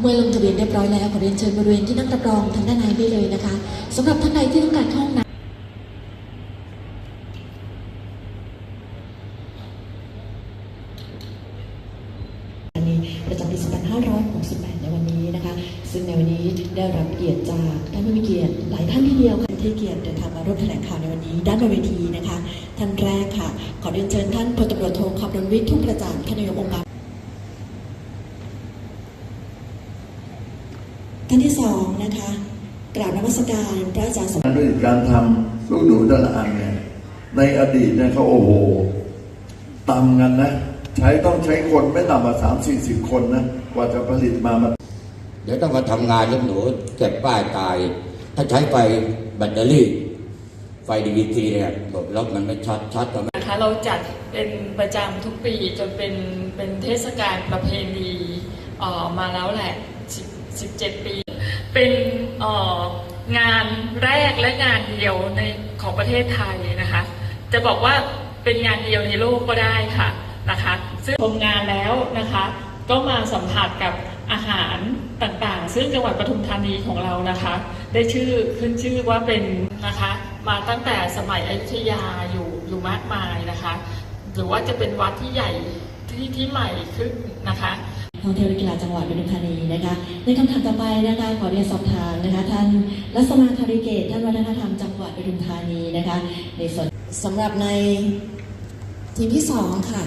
เมื่อลงทะเบียนเรียบร้อยแล้วขอเรียนเชิญบริเวณที่นั่งรับรองทางด้านในได้เลยนะคะสำหรับท่านใดที่ต้องการเข้าห้องน้ำอันนี้ประจำปี 2568 ในวันนี้นะคะ ซึ่งในวันนี้ได้รับเกียรติจากท่านผู้มีเกียรติหลายท่านทีเดียวค่ะที่เกียรติเดินทางมาร่วมแถลงข่าวในวันนี้ ด้านบนเวทีนะคะ ท่านแรกค่ะ ขอเรียนเชิญท่านพลตำรวจโทคำรณวิทย์ทุ่งกระจ่างท่านนายกองค์การ ท่านที่สองนะคะกราบนมัสการพระอาจารย์สมด้วยการทำลูกหนูแต่ละอันเนี่ยในอดีตเนี่ยเขาโอ้โหตำกันนะ ใช้ต้องใช้คนไม่ต่ำกว่าสามสี่สิบคนนะกว่าจะผลิตมามันเดี๋ยวต้องมาทำงานลูกหนูเก็บป้ายตาย ถ้าใช้ไฟแบตเตอรี่ ไฟดีวีทีเนี่ยบอกแล้วมันไม่ชัดชัดก็ไม่นะคะเราจัดเป็นประจำทุกปีจนเป็นเป็นเทศกาลประเพณีเอ่อมาแล้วแหละ10 17 ปี เป็นงานแรกและงานเดียวในของประเทศไทยนะคะ จะบอกว่าเป็นงานเดียวในโลกก็ได้ค่ะนะคะซึ่งชมงานแล้วนะคะ ก็มาสัมผัสกับอาหารต่างๆ ซึ่งจังหวัดปทุมธานีของเรานะคะ ได้ชื่อขึ้นชื่อว่าเป็นนะคะมาตั้งแต่สมัยอยุธยาอยู่อยู่มากมายนะคะ หรือว่าจะเป็นวัดที่ใหญ่ที่ที่ใหม่ขึ้นนะคะ ท่องเที่ยวและกีฬาจังหวัดปทุมธานีนะคะ ในคำถามต่อไปนะคะขอเรียนสอบถามนะคะ ท่านรัศมาธาริเกตท่านวัฒนธรรมจังหวัดปทุมธานีนะคะ ในส่วนสำหรับในทีมที่สองค่ะ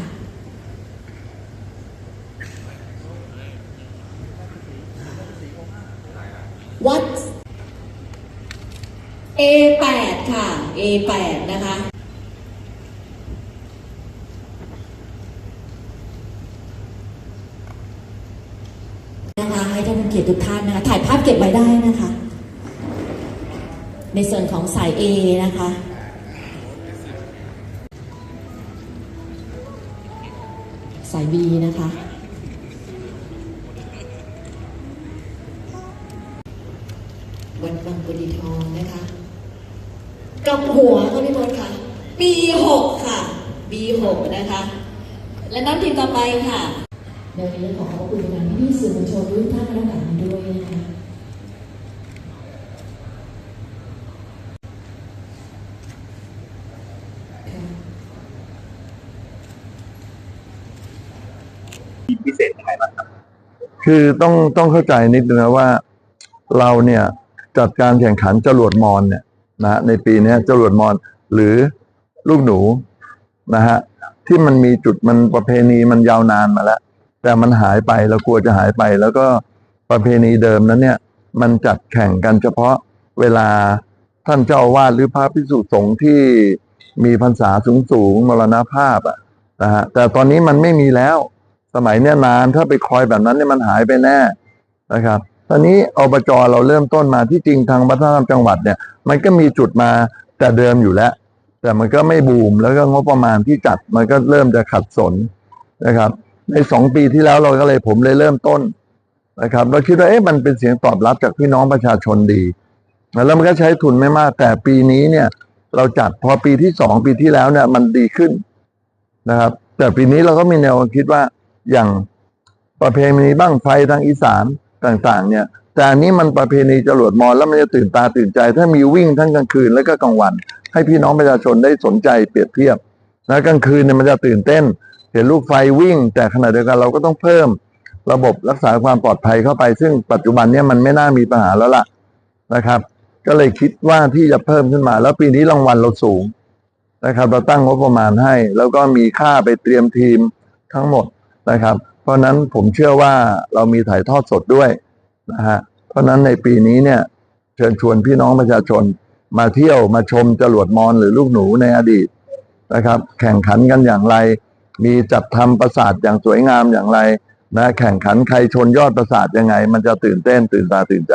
วัด A8 ค่ะ A8 นะคะ นะคะให้ท่านผู้เกียรติทุกท่านนะคะถ่ายภาพเก็บไว้ได้นะคะ ในส่วนของสาย A นะคะสาย B นะคะ วันบางกุดีทองนะคะกับหัวเขาพี่มดค่ะ B6 ค่ะ B6 นะคะ และน้ำทีมต่อไปค่ะ ดี๋ยวนี้ขอขอบคุณทางพี่สื่อมวลชนทุกท่านและหลานด้วยนะคะคือต้องต้องเข้าใจนิดนะว่าเราเนี่ยจัดการแข่งขันจรวดมอนเนี่ยนะในปีนี้จรวดมอนหรือลูกหนูนะฮะที่มันมีจุดมันประเพณีมันยาวนานมาแล้ว แต่มันหายไปเรากลัวจะหายไป แล้วก็ประเพณีเดิมนั้นเนี่ย มันจัดแข่งกันเฉพาะเวลาท่านเจ้าวาสหรือพระพิสุสงฆ์ที่มีพรรษาสูงสูงมรณภาพอะนะฮะแต่ตอนนี้มันไม่มีแล้ว สมัยเนี้ยนานถ้าไปคอยแบบนั้นเนี่ยมันหายไปแน่นะครับ ตอนนี้อบจเราเริ่มต้นมาที่จริงทางวัฒนธรรมจังหวัดเนี่ย มันก็มีจุดมาแต่เดิมอยู่แล้ว แต่มันก็ไม่บูมแล้วก็งบประมาณที่จัดมันก็เริ่มจะขัดสนนะครับ ในสองปีที่แล้วเราก็เลยผมเลยเริ่มต้นนะครับเราคิดว่าเอ๊ะมันเป็นเสียงตอบรับจากพี่น้องประชาชนดี แล้วมันก็ใช้ทุนไม่มาก แต่ปีนี้เนี่ย เราจัดพอปีที่สองปีที่แล้วเนี่ย มันดีขึ้นนะครับ แต่ปีนี้เราก็มีแนวคิดว่าอย่างประเพณีบ้างไฟทางอีสานต่างๆ เนี่ย แต่อันนี้มันประเพณีจรวดมอญแล้วมันจะตื่นตาตื่นใจ ถ้ามีวิ่งทั้งกลางคืนแล้วก็กลางวัน ให้พี่น้องประชาชนได้สนใจเปรียบเทียบนะกลางคืนเนี่ยมันจะตื่นเต้น เห็นลูกไฟวิ่ง แต่ขณะเดียวกันเราก็ต้องเพิ่มระบบรักษาความปลอดภัยเข้าไป ซึ่งปัจจุบันเนี่ยมันไม่น่ามีปัญหาแล้วล่ะนะครับ ก็เลยคิดว่าที่จะเพิ่มขึ้นมา แล้วปีนี้รางวัลเราสูงนะครับ เราตั้งงบประมาณให้ แล้วก็มีค่าไปเตรียมทีมทั้งหมดนะครับ เพราะฉะนั้นผมเชื่อว่าเรามีถ่ายทอดสดด้วยนะฮะเพราะฉะนั้นในปีนี้เนี่ยเชิญชวนพี่น้องประชาชนมาเที่ยวมาชมจรวดมอนหรือลูกหนูในอดีตนะครับ แข่งขันกันอย่างไร มีจัดทำปราสาทอย่างสวยงามอย่างไรนะแข่งขันใครชนยอดปราสาทยังไง มันจะตื่นเต้นตื่นตาตื่นใจ